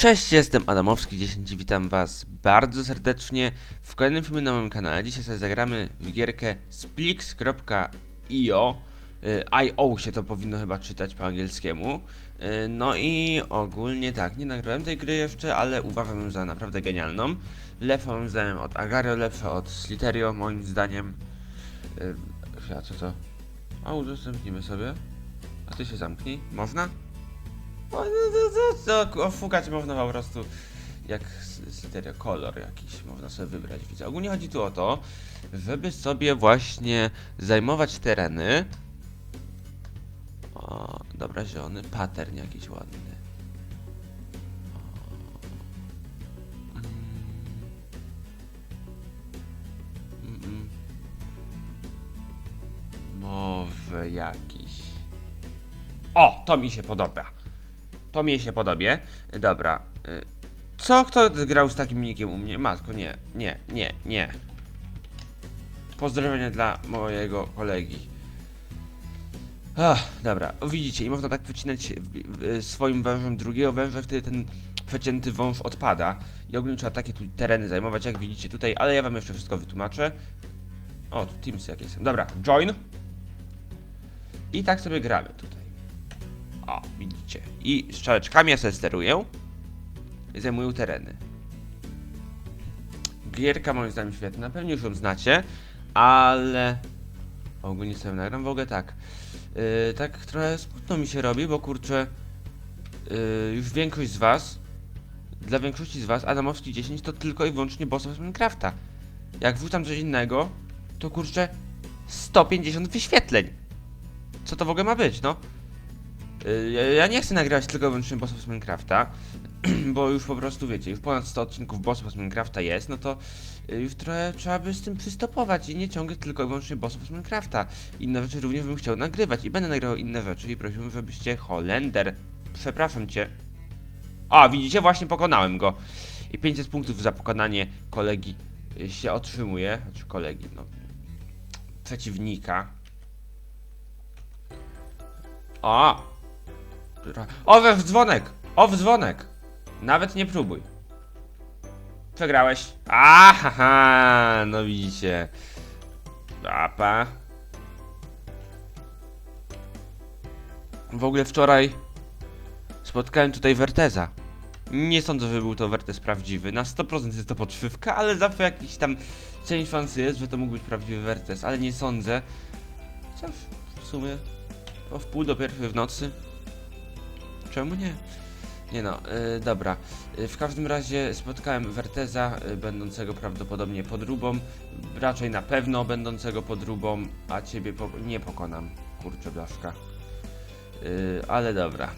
Cześć, jestem Adamowski 10 witam was bardzo serdecznie w kolejnym filmie na moim kanale. Dzisiaj sobie zagramy w gierkę splix.io y, IO się to powinno chyba czytać po angielskiemu. Y, No i ogólnie tak, nie nagrałem tej gry jeszcze, ale uważam ją za naprawdę genialną. Lepszą moim zdaniem od Agario, lepsza od Sliterio moim zdaniem. Y, A co to? A udostępnimy sobie. A ty się zamknij. Można? No, to, to, to, ofukać można po prostu jak s- sliteria kolor jakiś można sobie wybrać. Widzę. Ogólnie chodzi tu o to, żeby sobie właśnie zajmować tereny. O, dobra, zielony, pattern jakiś ładny. Mm. Mm, mm. Może jakiś. O, to mi się podoba. To mi się podobie. Dobra. y, Co kto grał z takim nikiem u mnie? Matko, nie, nie, nie, nie. Pozdrowienia dla mojego kolegi. Ach, dobra, widzicie, i można tak wycinać w- swoim wężem drugiego węża, wtedy ten przecięty wąż odpada. I ogólnie trzeba takie tu tereny zajmować, jak widzicie tutaj, ale ja wam jeszcze wszystko wytłumaczę. O, tu Teams jakieś są. Dobra, join. I tak sobie gramy tutaj. O, widzicie. I strzałeczkami ja sobie steruję. Zajmuję tereny. Gierka moim zdaniem świetna, pewnie już ją znacie, ale... Ogólnie sobie nagram w ogóle tak. Yy, tak trochę smutno mi się robi, bo kurczę... Yy, już większość z was... Dla większości z was Adamowski 10 to tylko i wyłącznie bossów z Minecrafta. Jak wrzucam coś innego, to kurczę 150 wyświetleń. Co to w ogóle ma być, no? Ja- Ja nie chcę nagrywać tylko i wyłącznie bossów z Minecrafta, bo już po prostu wiecie, już ponad 100 odcinków bossów z Minecrafta jest, no to y, już trochę trzeba by z tym przystopować i nie ciągle tylko i wyłącznie bossów z Minecrafta. Inne rzeczy również bym chciał nagrywać i będę nagrywał inne rzeczy i prosiłbym, żebyście Holender, przepraszam cię. A, widzicie, właśnie pokonałem go. I 500 punktów za pokonanie kolegi y, się otrzymuje, znaczy kolegi, no, przeciwnika. O! O, w dzwonek! O, w dzwonek! Nawet nie próbuj. Przegrałeś. Aha, no widzicie. Apa. W ogóle wczoraj spotkałem tutaj Werteza. Nie sądzę, że był to Wertez prawdziwy. Na 100% jest to podszywka, ale zawsze jakiś tam część szansy jest, że to mógł być prawdziwy Wertez, ale nie sądzę. Chociaż w sumie o w pół do pierwszej w nocy. Czemu nie? Nie no, y, dobra. Y, w każdym razie spotkałem Werteza, y, będącego prawdopodobnie podróbą. Raczej na pewno będącego podróbą, a ciebie po nie pokonam. Kurczę blaszka. Ale dobra.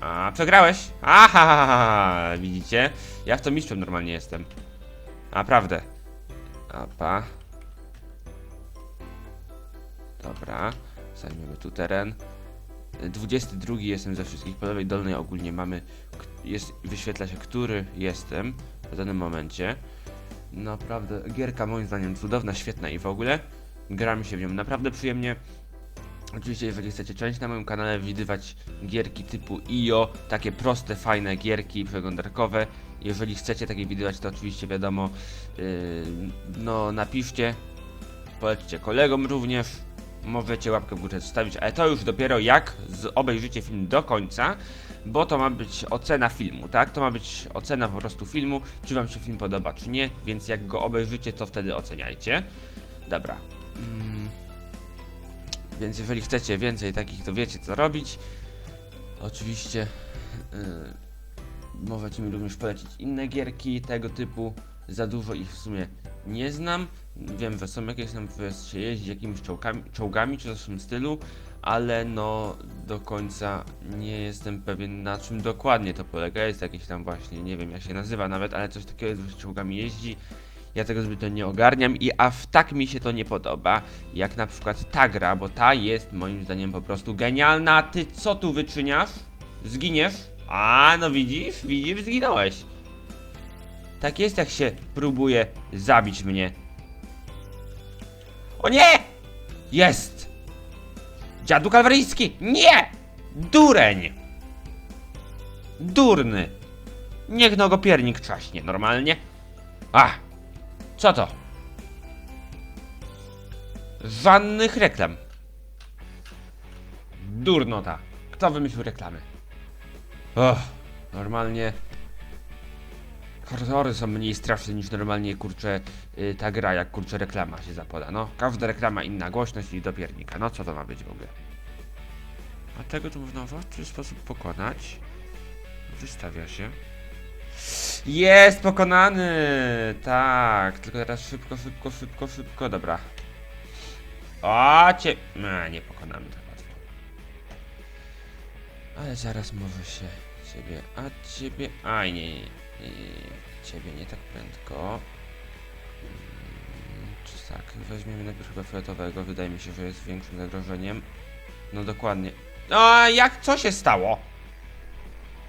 A, przegrałeś! Aha, widzicie? Ja w to mistrzem normalnie jestem. Naprawdę. Apa. Dobra, zajmiemy tu teren. 22 jestem ze wszystkich. Po lewej dolnej ogólnie mamy. Jest, wyświetla się, który jestem w danym momencie. Naprawdę, gierka moim zdaniem cudowna, świetna i w ogóle. Gra mi się w nią naprawdę przyjemnie. Oczywiście, jeżeli chcecie część na moim kanale widywać gierki typu IO, takie proste, fajne gierki przeglądarkowe, jeżeli chcecie takie widywać, to oczywiście wiadomo, yy, no napiszcie, polećcie kolegom również, możecie łapkę w górę zostawić, ale to już dopiero jak obejrzycie film do końca, bo to ma być ocena filmu, tak? To ma być ocena po prostu filmu, czy wam się film podoba, czy nie, więc jak go obejrzycie, to wtedy oceniajcie. Dobra. Mm. Więc jeżeli chcecie więcej takich, to wiecie co robić. Oczywiście yy, możecie mi również polecić inne gierki tego typu. Za dużo ich w sumie nie znam. Wiem, że są jakieś tam, się jeździ jakimiś czołgami, czołgami czy w tym stylu, ale no do końca nie jestem pewien na czym dokładnie to polega. Jest jakieś tam właśnie, nie wiem jak się nazywa nawet, ale coś takiego jest, że czołgami jeździ. Ja tego zbytnio nie ogarniam i aż tak mi się to nie podoba, jak na przykład ta gra, bo ta jest moim zdaniem po prostu genialna. A Ty co tu wyczyniasz? Zginiesz? A, no widzisz, widzisz, zginąłeś. Tak jest, jak się próbuje zabić mnie. O nie! Jest! Dziadu kalwaryjski! Nie! Dureń! Durny! Niech no go piernik trzaśnie normalnie. A! Co to? Żadnych reklam. Durnota. Kto wymyślił reklamy? Och, normalnie. Horrory są mniej straszne niż normalnie kurczę y, ta gra, jak kurczę reklama się zapoda. No, każda reklama inna głośność i do piernika. No co to ma być w ogóle? A tego tu można w łatwy sposób pokonać. Wystawia się. Jest pokonany! Tak, tylko teraz szybko, szybko, szybko, szybko, dobra. O, cię... A, nie pokonamy tak łatwo. Ale zaraz może się ciebie, a ciebie... Aj, nie, nie, nie. Ciebie nie tak prędko. Mm, Czy tak, weźmiemy najpierw chyba fioletowego, wydaje mi się, że jest większym zagrożeniem. No dokładnie. No, a jak, co się stało?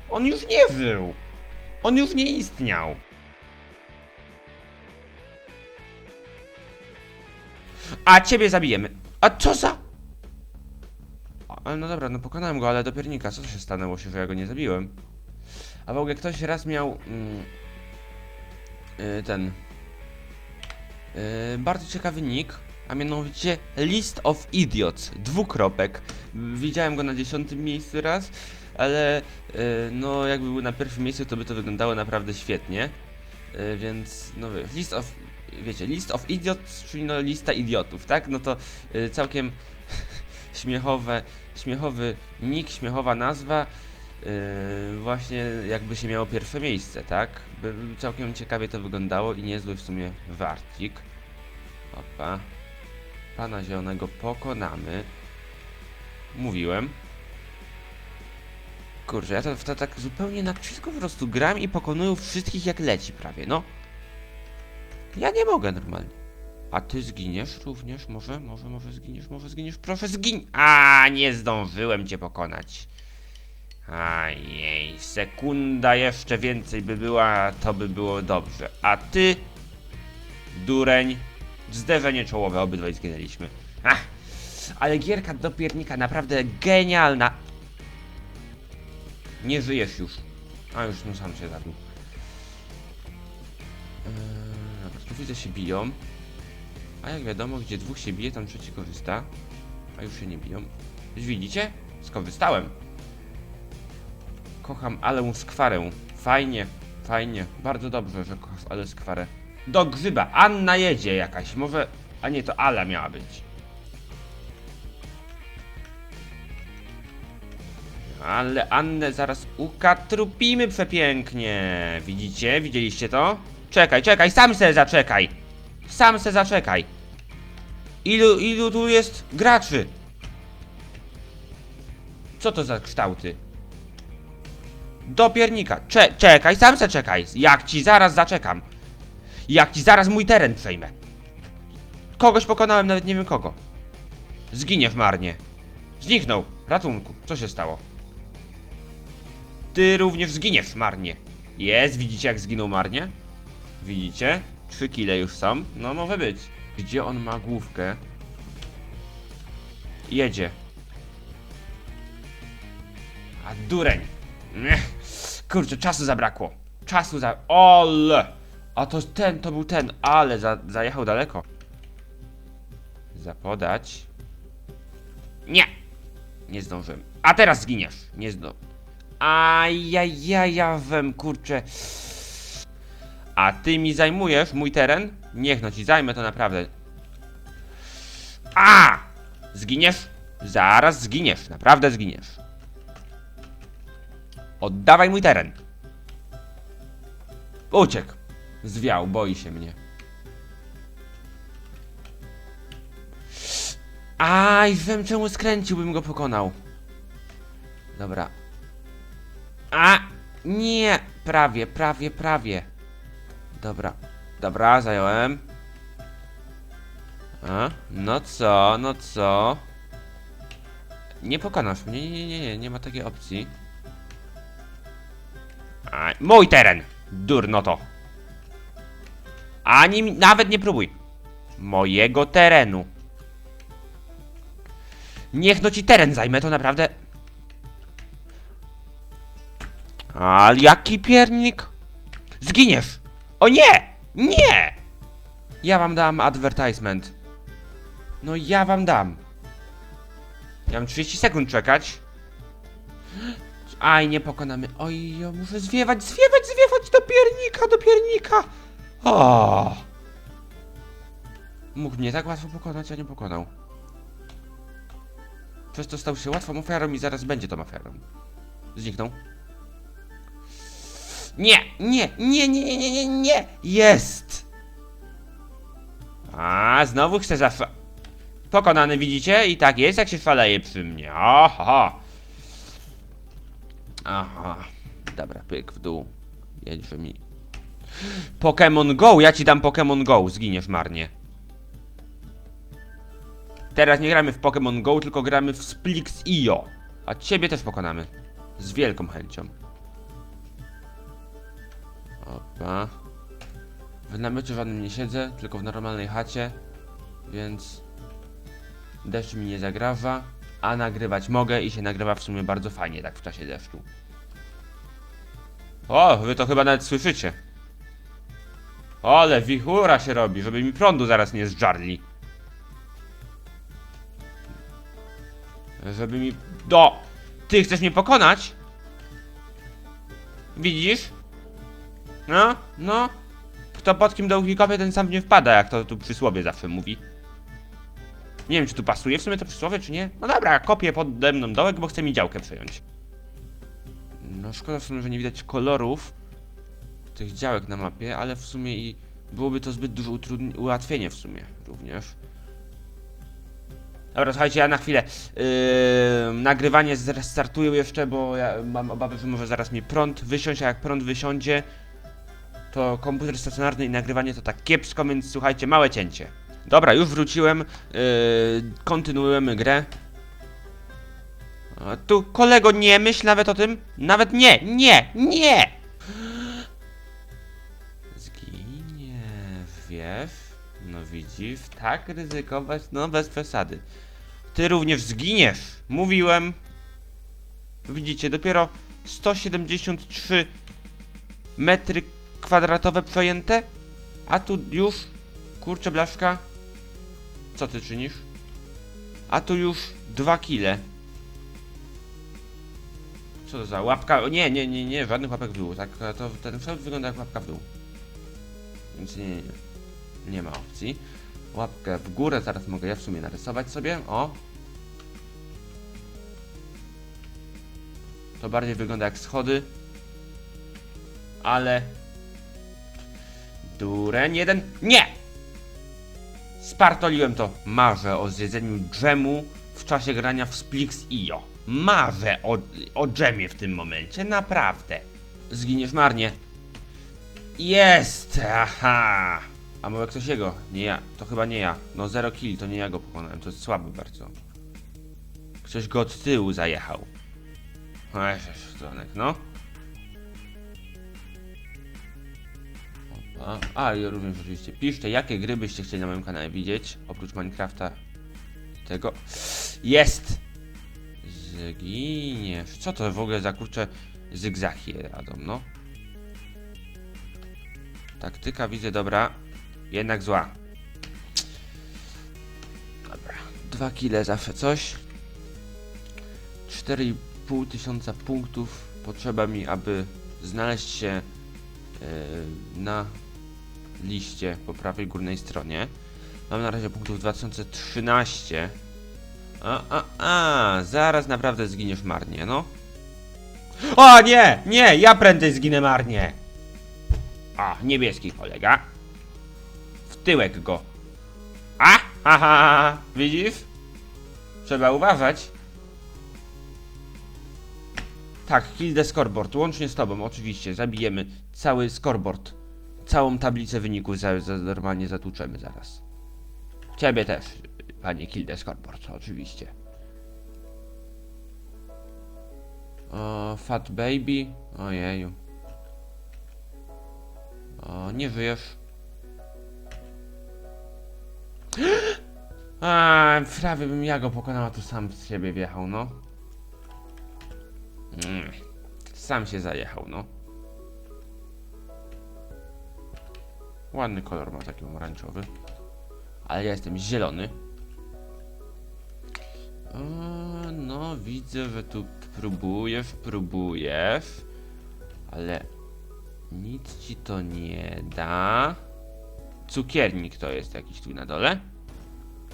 On już nie żył. On już nie istniał. A ciebie zabijemy. A co za... No dobra, no pokonałem go, ale do piernika. Co się stanęło się, że ja go nie zabiłem? A w ogóle ktoś raz miał... Mm, y, ten... y, bardzo ciekawy nick, a mianowicie List of Idiots, dwukropek. Widziałem go na dziesiątym miejscu raz, ale y, no jakby był na pierwszym miejscu, to by to wyglądało naprawdę świetnie. Więc no List of... Wiecie, List of Idiots, czyli no lista idiotów, tak? No to całkiem śmiechowe, śmiechowy nick, śmiechowa nazwa. Yy, właśnie jakby się miało pierwsze miejsce, tak? By, całkiem ciekawie to wyglądało i niezły w sumie warcik. Opa. Pana zielonego pokonamy. Mówiłem. Kurczę, ja to, to tak zupełnie na wszystko po prostu gram i pokonuję wszystkich jak leci prawie, no. Ja nie mogę normalnie. A ty zginiesz również? Może, może, może zginiesz, może zginiesz? Proszę zgiń! A, nie zdążyłem cię pokonać. Ajej, sekunda jeszcze więcej by była, to by było dobrze. A ty, dureń, zderzenie czołowe, obydwaj zginęliśmy. Ach, ale gierka do piernika naprawdę genialna. Nie żyjesz już. A już no sam się zabił. Eee, tu widzę się biją. A jak wiadomo, gdzie dwóch się bije, tam trzeci korzysta. A już się nie biją. Widzicie? Skorzystałem. Kocham Alę Skwarę. Fajnie, fajnie. Bardzo dobrze, że kochasz Ale Skwarę. Do grzyba. Anna jedzie jakaś. Może... A nie, to Ala miała być. Ale Annę zaraz ukatrupimy przepięknie. Widzicie? Widzieliście to? Czekaj, czekaj, sam se zaczekaj. Sam se zaczekaj. Ilu, ilu tu jest graczy? Co to za kształty? Do piernika. Cze czekaj, sam se czekaj. Jak ci zaraz zaczekam. Jak ci zaraz mój teren przejmę. Kogoś pokonałem, nawet nie wiem kogo. Zginiesz marnie. Zniknął. Ratunku. Co się stało? Ty również zginiesz marnie. Jest, widzicie jak zginął marnie? Widzicie? Trzy kile już są. No może być. Gdzie on ma główkę? Jedzie. A dureń. Ech. Kurczę, czasu zabrakło. Czasu za... Ole! A to ten, to był ten, ale za, zajechał daleko. Zapodać. Nie! Nie zdążyłem. A teraz zginiesz. Nie zdążyłem. Ajajajawem, kurczę. A ty mi zajmujesz mój teren? Niech no ci zajmę to naprawdę. A! Zginiesz? Zaraz zginiesz, naprawdę zginiesz. Oddawaj mój teren. Uciekł. Zwiał, boi się mnie. Aj, wiem czemu skręciłbym go pokonał. Dobra. A! Nie! Prawie, prawie, prawie. Dobra. Dobra, zająłem. A? No co, no co? Nie pokonasz mnie, nie, nie, nie, nie, nie ma takiej opcji. A, mój teren! Durno to. Ani nawet nie próbuj. Mojego terenu. Niech no ci teren zajmę, to naprawdę. Ale jaki piernik? Zginiesz! O nie! Nie! Ja wam dam advertisement. No ja wam dam. Ja mam 30 sekund czekać. Aj, nie pokonamy. Oj, ja muszę zwiewać, zwiewać, zwiewać do piernika, do piernika. O! Mógł mnie tak łatwo pokonać, a nie pokonał. Przez to stał się łatwą ofiarą i zaraz będzie tą ofiarą. Zniknął. Nie, nie, nie, nie, nie, nie, nie. Jest! A, znowu chce zafa... Pokonany, widzicie? I tak jest, jak się faleje przy mnie. Aha. Aha. Dobra, pyk w dół. Jedź mi. Pokémon Go! Ja ci dam Pokémon Go, zginiesz marnie. Teraz nie gramy w Pokémon Go, tylko gramy w Splix IO. A ciebie też pokonamy. Z wielką chęcią. Opa. W namiocie żadnym nie siedzę, tylko w normalnej chacie. Więc... Deszcz mi nie zagrawa, a nagrywać mogę i się nagrywa w sumie bardzo fajnie tak w czasie deszczu. O, wy to chyba nawet słyszycie. Ale wichura się robi, żeby mi prądu zaraz nie zżarli. Żeby mi... Do! Ty chcesz mnie pokonać? Widzisz? No, no. Kto pod kim dołki kopie, ten sam nie wpada, jak to tu przysłowie zawsze mówi. Nie wiem, czy tu pasuje w sumie to przysłowie, czy nie. No dobra, kopię pode mną dołek, bo chcę mi działkę przejąć. No szkoda w sumie, że nie widać kolorów tych działek na mapie, ale w sumie i byłoby to zbyt duże ułatwienie w sumie również. Dobra, słuchajcie, ja na chwilę yy, nagrywanie zrestartuję jeszcze, bo ja mam obawy, że może zaraz mi prąd wysiąść, a jak prąd wysiądzie, to komputer stacjonarny i nagrywanie to tak kiepsko, więc słuchajcie, małe cięcie. Dobra, już wróciłem, yy, kontynuujemy grę. A tu kolego nie myśl nawet o tym, nawet nie, nie, nie! Zginiesz, wiesz? No widzisz, tak ryzykować, no bez przesady. Ty również zginiesz, mówiłem. Widzicie, dopiero 173 metry kwadratowe przejęte, a tu już, kurczę blaszka, co ty czynisz? A tu już 2 kile. Co to za łapka? Nie, nie, nie, nie, żadnych łapek w dół. Tak, to ten kształt wygląda jak łapka w dół. Więc nie, nie, nie. Nie ma opcji. Łapkę w górę, zaraz mogę ja w sumie narysować sobie. O. To bardziej wygląda jak schody. Ale... Duren jeden... Nie! Spartoliłem to. Marzę o zjedzeniu dżemu w czasie grania w Splix IO. Marzę o, o dżemie w tym momencie, naprawdę. Zginiesz marnie. Jest! Aha! A może ktoś jego? Nie ja. To chyba nie ja. No zero kill, to nie ja go pokonałem. To jest słaby bardzo. Ktoś go od tyłu zajechał. Ech, stronek, no. Opa. A, i również oczywiście piszcie, jakie gry byście chcieli na moim kanale widzieć, oprócz Minecrafta tego. Jest! Zginiesz. Co to w ogóle za kurcze zygzaki radą, no? Taktyka widzę dobra. Jednak zła. Dobra. Dwa kile zawsze coś. 4,5 tysiąca punktów potrzeba mi, aby znaleźć się e, na liście po prawej górnej stronie. Mam na razie punktów 2013. A, a, a, zaraz naprawdę zginiesz marnie, no. O nie, nie, ja prędzej zginę marnie. A, niebieski kolega. W tyłek go. A, ha, ha, widzisz? Trzeba uważać. Tak, kill the scoreboard, łącznie z tobą, oczywiście, zabijemy cały scoreboard. Całą tablicę wyników za, za, normalnie zatłuczemy zaraz. Ciebie też, panie kill the scoreboard, oczywiście. O, fat baby, ojeju. O, nie żyjesz. A, prawie bym ja go pokonała, tu sam z siebie wjechał, no. Mm. Sam się zajechał, no. Ładny kolor ma taki pomarańczowy. Ale ja jestem zielony. O, no, widzę, że tu próbujesz, próbujesz. Ale nic ci to nie da. Cukiernik to jest jakiś tu na dole.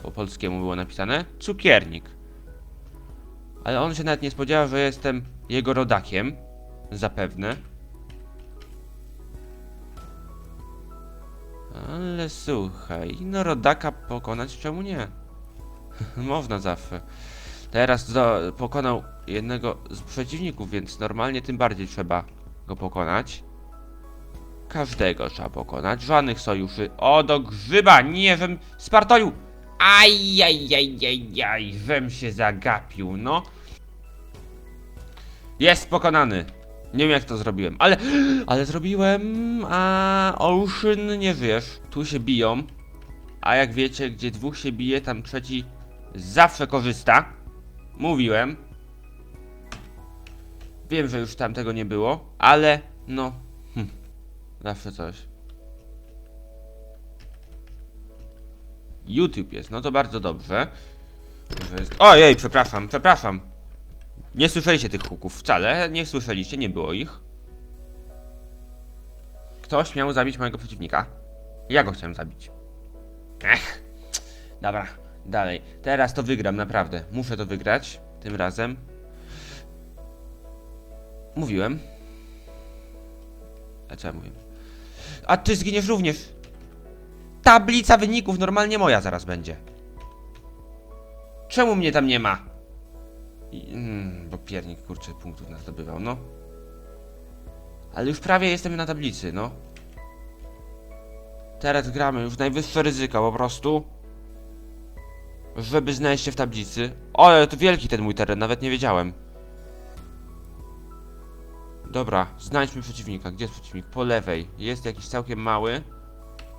Po polskiemu było napisane. Cukiernik. Ale on się nawet nie spodziewał, że jestem jego rodakiem. Zapewne. Ale słuchaj, no rodaka pokonać czemu nie? Można zawsze. Teraz do, pokonał jednego z przeciwników, więc normalnie tym bardziej trzeba go pokonać. Każdego trzeba pokonać, żadnych sojuszy. O, do grzyba, nie, żem spartolił! Ajajajajaj, żem się zagapił, no. Jest pokonany. Nie wiem jak to zrobiłem, ale, ale zrobiłem, a Ocean nie wiesz. Tu się biją, a jak wiecie, gdzie dwóch się bije, tam trzeci zawsze korzysta. Mówiłem. Wiem, że już tam tego nie było, ale no, hm, zawsze coś. YouTube jest, no to bardzo dobrze. Jest... Ojej, przepraszam, przepraszam. Nie słyszeliście tych huków wcale, nie słyszeliście, nie było ich. Ktoś miał zabić mojego przeciwnika. Ja go chciałem zabić. Ech. Dobra, dalej. Teraz to wygram, naprawdę. Muszę to wygrać. Tym razem. Mówiłem. A co ja mówiłem? A ty zginiesz również. Tablica wyników normalnie moja zaraz będzie. Czemu mnie tam nie ma? I- Mm, bo piernik kurczę punktów nas zdobywał, no. Ale już prawie jestem na tablicy, no. Teraz gramy już najwyższe ryzyko po prostu. Żeby znaleźć się w tablicy. O, to wielki ten mój teren, nawet nie wiedziałem. Dobra, znajdźmy przeciwnika. Gdzie jest przeciwnik? Po lewej. Jest jakiś całkiem mały.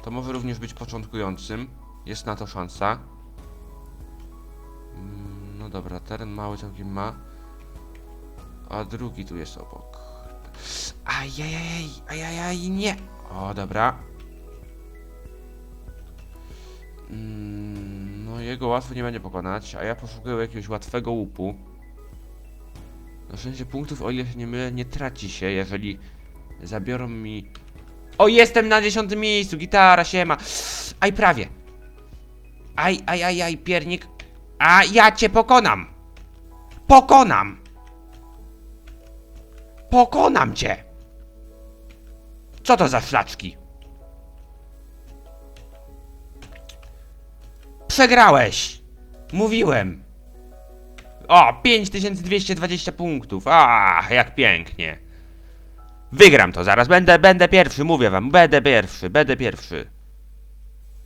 To może również być początkującym. Jest na to szansa. Dobra, teren mały całkiem ma. A drugi tu jest obok. Ajajaj, ajajaj, nie! O, dobra. Mm, No jego łatwo nie będzie pokonać, a ja poszukuję jakiegoś łatwego łupu. Na szczęście punktów, o ile się nie mylę, nie traci się, jeżeli zabiorą mi... O, jestem na dziesiątym miejscu, gitara, siema! Aj, prawie! Aj, aj, aj, aj, piernik! A ja cię pokonam! Pokonam! Pokonam cię! Co to za szlaczki? Przegrałeś! Mówiłem! O, 5220 punktów! Ach, jak pięknie! Wygram to zaraz, będę, będę pierwszy, mówię wam, będę pierwszy, będę pierwszy.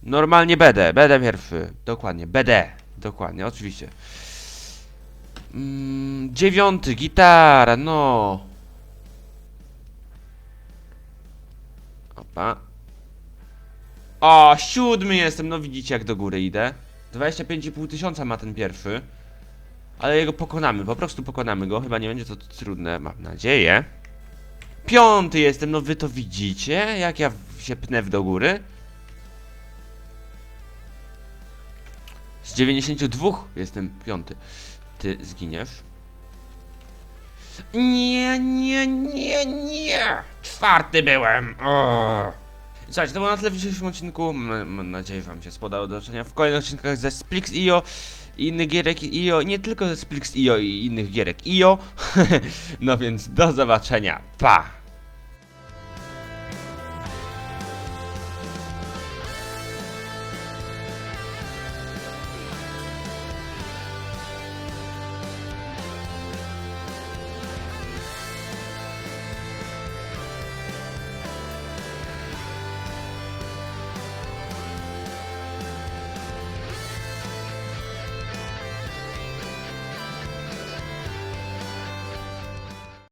Normalnie będę, będę pierwszy. Dokładnie, będę. Dokładnie, oczywiście. Mm, dziewiąty, gitara, no. Opa. O, siódmy jestem, no widzicie jak do góry idę. 25,5 tysiąca ma ten pierwszy. Ale jego pokonamy, po prostu pokonamy go. Chyba nie będzie to trudne, mam nadzieję. Piąty jestem, no wy to widzicie, jak ja się pnę w do góry. Z 92 jestem piąty. Ty zginiesz. Nie, nie, nie, nie! Czwarty byłem! O. Słuchajcie, to było na tyle w dzisiejszym odcinku. Mam nadzieję, że wam się spodobało. Do zobaczenia w kolejnych odcinkach ze Splix IO i innych gierek IO. Nie tylko ze Splix IO i innych gierek IO. no więc do zobaczenia. Pa!